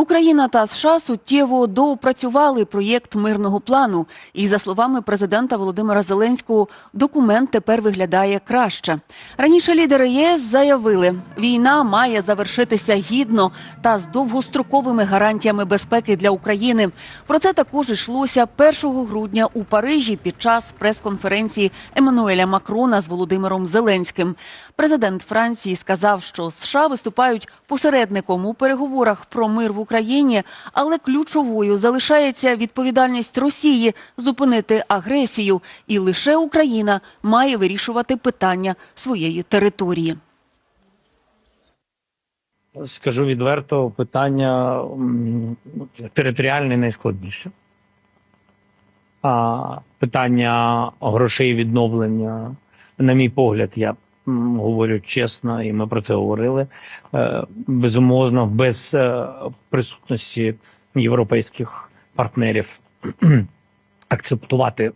Україна та США суттєво доопрацювали проєкт мирного плану. І за словами президента Володимира Зеленського, документ тепер виглядає краще. Раніше лідери ЄС заявили, війна має завершитися гідно та з довгостроковими гарантіями безпеки для України. Про це також йшлося 1 грудня у Парижі під час прес-конференції Еммануеля Макрона з Володимиром Зеленським. Президент Франції сказав, що США виступають посередником у переговорах про мир в Україні, але ключовою залишається відповідальність Росії зупинити агресію, і лише Україна має вирішувати питання своєї території. Скажу відверто, питання територіальне найскладніше. А питання грошей відновлення, на мій погляд, я говорю чесно, і ми про це говорили. е, Безумовно, без е, присутності європейських партнерів акцептувати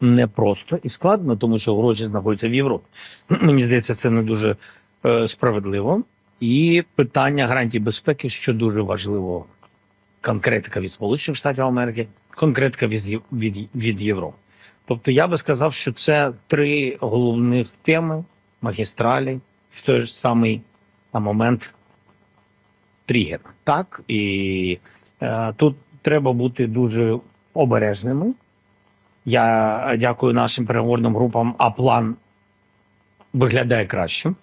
непросто і складно, тому що гроші знаходяться в Європі. Мені здається, це не дуже е, справедливо. І питання гарантій безпеки, що дуже важливо, конкретика від Сполучених Штатів Америки, конкретика від, від, від Європи. Тобто я би сказав, що це три головних теми магістралі в той ж самий момент тригер. Так, і е, тут треба бути дуже обережними. Я дякую нашим переговорним групам, а план виглядає кращим.